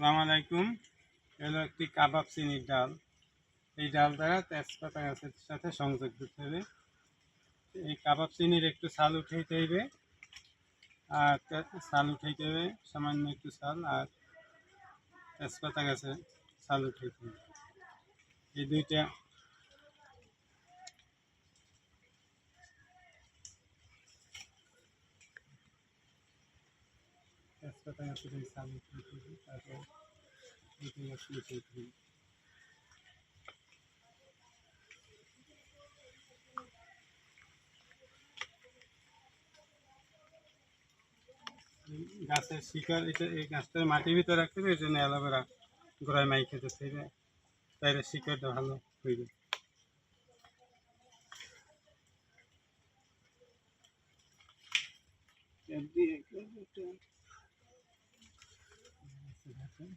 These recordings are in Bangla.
আসসালামু আলাইকুম। এলো একটি কাবাব চিনির ডাল। এই ডাল দ্বারা তেজপাতা গাছের সাথে সংযোগ দিতে হবে। এই কাবাব চিনির একটু ছাল উঠাইতে হইবে। আর ছাল উঠাইতে হবে সামান্য একটু ছাল আর তেজপাতা গাছের ছাল উঠাইতে হবে এই দুইটা গাছের শিকড়, এটা এই গাছটা মাটির ভিতরে রাখতে হবে, এই জন্য অ্যালোভেরা গোড়ায় মাই খেতে চাইবে তাইলে শিকড়টা ভালো হইবে Nothing.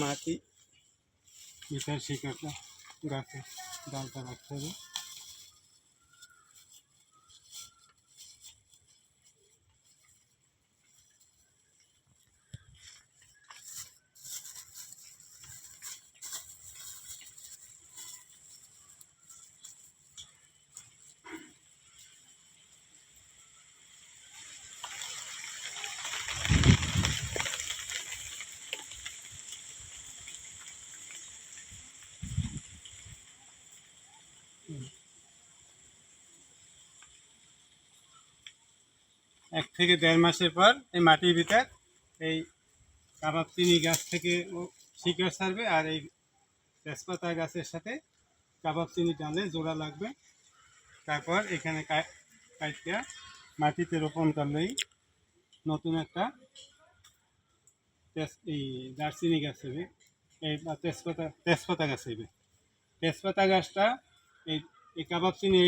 माटी इधर से करता गाके डालता रखते हैं। এক থেকে দেড় মাসের পর এই মাটির ভিতর এই কাবাব চিনি গাছ থেকে শিকড় ছাড়বে আর এই তেজপাতা গাছের সাথে কাবাব চিনি জোড়া লাগবে। তারপর এখানে কাইটা মাটিতে রোপণ করলেই নতুন একটা এই দারচিনি গাছ হবে। এই তেজপাতা তেজপাতা গাছ হবে। তেজপাতা গাছটা এই এই কাবাব চিনি